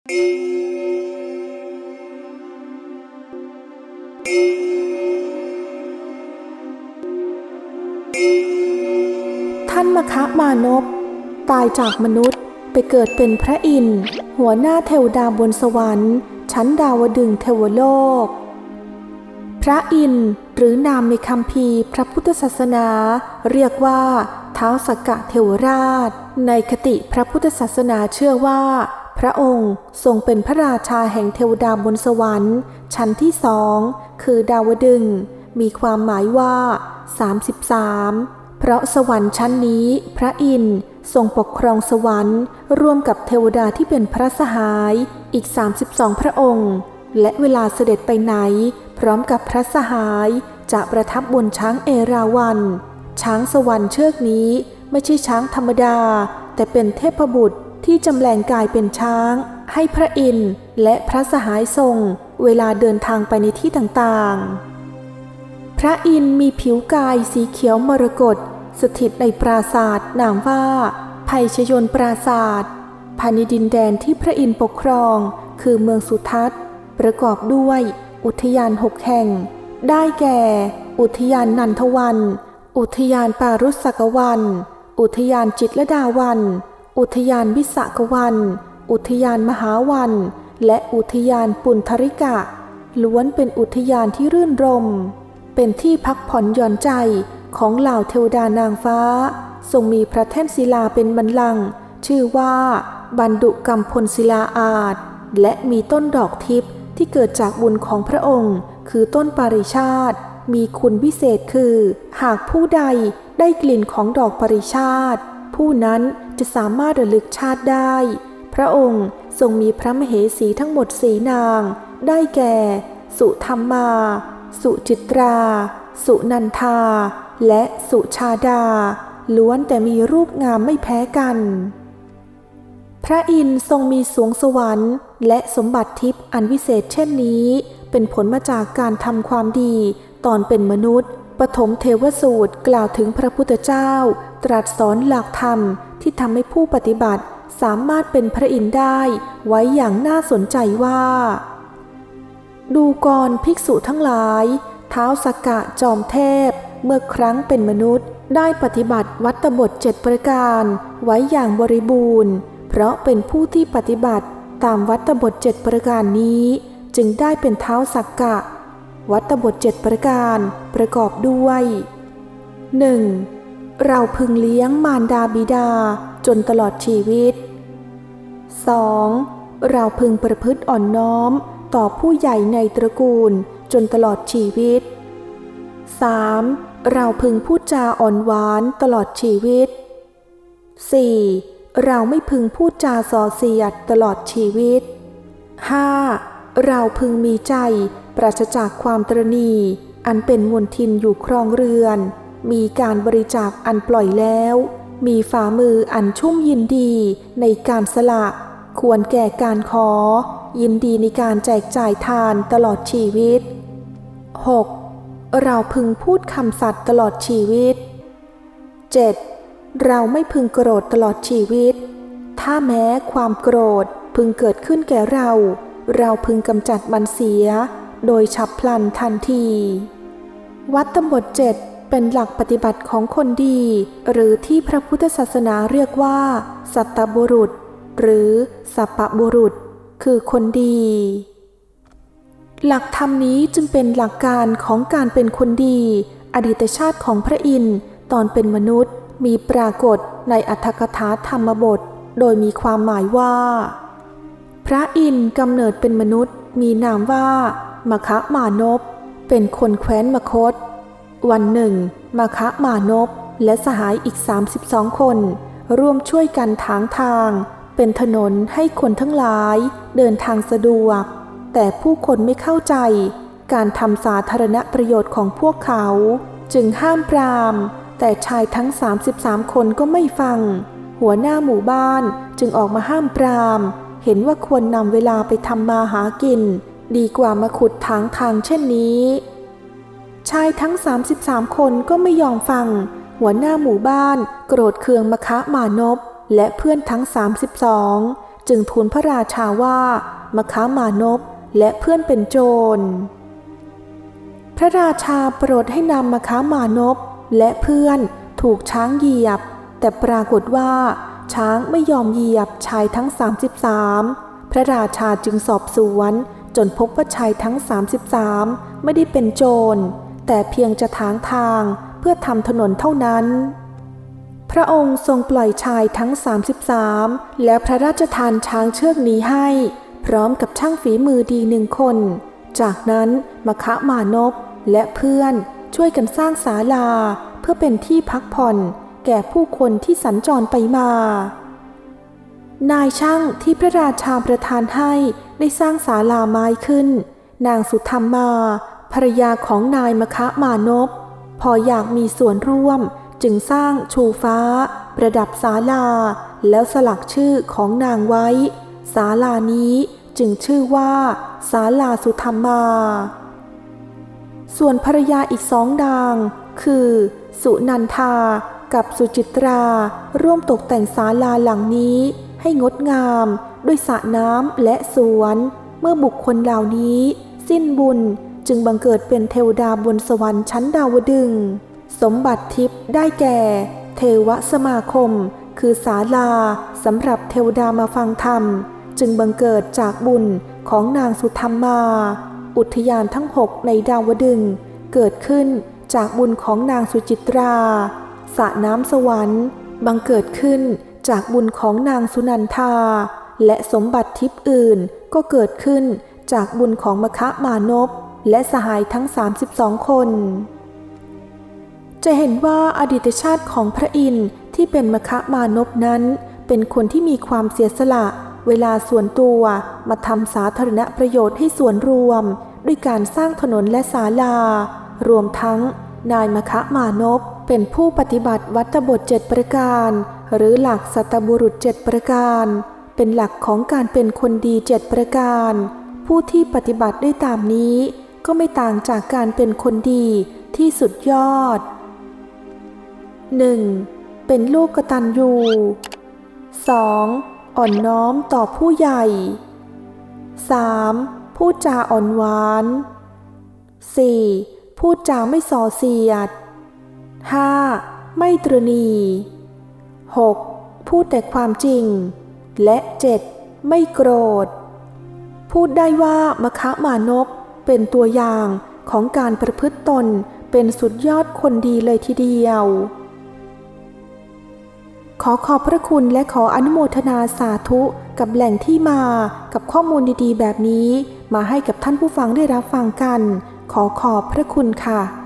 ท่านมคะมานพตายจากมนุษย์ไปเกิดเป็นพระอินทร์หัวหน้าเทวดาบนสวรรค์ ชั้นดาวดึงเทวโลก พระอินทร์หรือนามในคำพีพระพุทธศาสนา เรียกว่าเท้าวสกกะเทวราช ในคติพระพุทธศาสนาเชื่อว่า พระองค์ทรงเป็นพระราชาแห่งเทวดาบนสวรรค์ ชั้นที่สองคือดาวดึง มีความหมายว่า 33 เพราะสวรรค์ชั้นนี้ พระอินทร์ทรงปกครองสวรรค์ ร่วมกับเทวดาที่เป็นพระสหายอีก 32 พระองค์ และเวลาเสด็จไปไหน พร้อมกับพระสหายจะประทับบนช้างเอราวัณช้างสวรรค์เชือกนี้ไม่ใช่ช้างธรรมดา แต่เป็นเทพบุตร ที่จำแรงกายเป็นช้าง ให้พระอินทร์และพระสหายทรงเวลาเดินทางไปในที่ต่างๆ พระอินทร์มีผิวกายสีเขียวมรกตสถิตในปราศาสตร์นามว่าภัยชยนปราศาสตร์ภายในดินแดนที่พระอินทร์ปกครอง คือเมืองสุทัศน์ ประกอบด้วย อุทยานหกแห่ง ได้แก่ อุทยานนันทวัน อุทยานปารุษกวัน อุทยานจิตรดาวัน อุทยานวิสกวัน อุทยานมหาวัน และอุทยานปุณธริกะ ล้วนเป็นอุทยานที่รื่นรม เป็นที่พักผ่อนหย่อนใจของเหล่าเทวดานางฟ้า ทรงมีพระแท่นศิลาเป็นบันลัง ชื่อว่าบันดุกรรมพลศิลาอาจ และมีต้นดอกทิพย์ที่เกิดจากบุญของพระองค์ คือต้นปาริชาติ มีคุณวิเศษคือ หากผู้ใดได้กลิ่นของดอกปริชาติ ผู้นั้น จะสามารถระลึกชาติได้ พระองค์ทรงมีพระมเหสีทั้งหมดสีนาง ได้แก่ สุธรรมา สุจิตรา สุนันทา และสุชาดา ล้วนแต่มีรูปงามไม่แพ้กัน พระอินทร์ทรงมีสวงสวรรค์และสมบัติทิพย์อันวิเศษเช่นนี้ เป็นผลมาจากการทำความดีตอนเป็นมนุษย์ ปฐมเทวสูตรกล่าวถึงพระพุทธเจ้า ตรัสสอนหลักธรรมที่ทำให้ผู้ปฏิบัติสามารถเป็นพระอินทร์ได้ไว้อย่างน่าสนใจว่า ดูกรภิกษุทั้งหลาย เท้าสกกะจอมเทพ เมื่อครั้งเป็นมนุษย์ ได้ปฏิบัติวัตบทเจ็ดประการ ไว้อย่างบริบูรณ์ เพราะเป็นผู้ที่ปฏิบัติตามวัตบทเจ็ดประการนี้ จึงได้เป็นเท้าสักกะ วัตบทเจ็ดประการประกอบด้วย 1. เราพึงเลี้ยงมารดาบิดาจนตลอดชีวิต 2. เราพึงประพฤติอ่อนน้อมต่อผู้ใหญ่ในตระกูลจนตลอดชีวิต 3. เราพึงพูดจาอ่อนหวานตลอดชีวิต 4. เราไม่พึงพูดจาส่อเสียดตลอดชีวิต 5. เราพึงมีใจ ปราศจากความตรณีอันเป็นมวลทินอยู่ครองเรือน มีการบริจาคอันปล่อยแล้ว มีฝ่ามืออันชุ่มยินดีในการสละ ควรแก่การขอ ยินดีในการแจกจ่ายทานตลอดชีวิต 6. เราพึงพูดคำสัตย์ตลอดชีวิต 7. เราไม่พึงโกรธตลอดชีวิต ถ้าแม้ความโกรธพึงเกิดขึ้นแก่เรา เราพึงกำจัดมันเสีย โดยฉับพลันทันที วัดตบทเจ็ดเป็นหลักปฏิบัติของคนดี หรือที่พระพุทธศาสนาเรียกว่า สัตบุรุษ หรือสัปปบุรุษ คือคนดี หลักธรรมนี้จึงเป็นหลักการของการเป็นคนดี อดีตชาติของพระอินทร์ตอนเป็นมนุษย์มีปรากฏในอัตถกถาธรรมบท โดยมีความหมายว่า พระอินทร์กำเนิดเป็นมนุษย์มีนามว่า มคะมานพเป็นคนแคว้นมคต วันหนึ่งมคะมานพและสหายอีก 32 คน ร่วมช่วยกันถางทาง เป็นถนนให้คนทั้งหลายเดินทางสะดวก แต่ผู้คนไม่เข้าใจ การทำสาธารณประโยชน์ของพวกเขา จึงห้ามปราม แต่ชายทั้ง 33 คนก็ไม่ฟัง หัวหน้าหมู่บ้านจึงออกมาห้ามปราม เห็นว่าควรนำเวลาไปทำมาหากิน ดีกว่ามาขุดถางทางเช่นนี้ ชายทั้ง 33 คนก็ไม่ยอมฟัง หัวหน้าหมู่บ้านโกรธเคืองมคะมานพและเพื่อนทั้ง 32 จึงจึงทูลพระราชาว่ามค้ามานพและเพื่อนเป็นโจร พระราชาโปรดให้นำมค้ามานพและเพื่อนถูกช้างเหยียบ แต่ปรากฏว่าช้างไม่ยอมเหยียบชายทั้ง 33 พระราชาจึงสอบสวน จนพบว่าชายทั้ง 33 ไม่ได้เป็นโจร แต่เพียงจะถางทางเพื่อทำถนนเท่านั้น พระองค์ทรงปล่อยชายทั้ง 33 แล้วพระราชทานช้างเชือกนี้ให้ พร้อมกับช่างฝีมือดีหนึ่งคน จากนั้นมคะมานพและเพื่อนช่วยกันสร้างศาลาเพื่อเป็นที่พักผ่อน แก่ผู้คนที่สัญจรไปมา นายช่างที่พระราชาประทานให้ ได้สร้างศาลาไม้ขึ้น นางสุธรรมา ภรยาของนายมคะมานพ พออยากมีส่วนร่วมจึงสร้างชูฟ้า ประดับศาลา แล้วสลักชื่อของนางไว้ ศาลานี้จึงชื่อว่าศาลาสุธรรมา ส่วนภรรยาอีกสองนาง คือ สุนันทากับสุจิตรา ร่วมตกแต่งศาลาหลังนี้ให้งดงาม ด้วยสระน้ำและสวน เมื่อบุคคลเหล่านี้ สิ้นบุญจึงบังเกิดเป็นเทวดาบนสวรรค์ชั้นดาวดึง สมบัติทิพย์ได้แก่ เทวสมาคม คือศาลาสำหรับเทวดามาฟังธรรม จึงบังเกิดจากบุญของนางสุธรรมา อุทยานทั้งหกในดาวดึง เกิดขึ้นจากบุญของนางสุจิตราสระน้ำสวรรค์ บังเกิดขึ้นจากบุญของนางสุนันทา และสมบัติทิพย์อื่นก็เกิดขึ้นจากบุญของมคะมานพและสหายทั้ง 32 คน จะเห็นว่าอดีตชาติของพระอินทร์ที่เป็นมคะมานพนั้น เป็นคนที่มีความเสียสละ เวลาส่วนตัวมาทำสาธารณประโยชน์ให้ส่วนรวม ด้วยการสร้างถนนและศาลา รวมทั้ง นายมคะมานพเป็นผู้ปฏิบัติวัตบทเจ็ดประการ หรือหลักสัตบุรุษเจ็ดประการ เป็นหลักของการเป็นคนดีเจ็ดประการ ผู้ที่ปฏิบัติได้ตามนี้ ก็ไม่ต่างจากการเป็นคนดีที่สุดยอด 1. เป็นลูกกตัญญู 2. อ่อนน้อมต่อผู้ใหญ่ 3. พูดจาอ่อนหวาน 4. พูดจาไม่ส่อเสียด 5. ไม่ตรณี 6. พูดแต่ความจริง และ 7. ไม่โกรธ พูดได้ว่ามคะมานพเป็นตัวอย่างของการประพฤติตนเป็นสุดยอดคนดีเลยทีเดียว ขอขอบพระคุณและขออนุโมทนาสาธุกับแหล่งที่มากับข้อมูลดีๆ แบบนี้ มาให้กับท่านผู้ฟังได้รับฟังกัน ขอขอบพระคุณค่ะ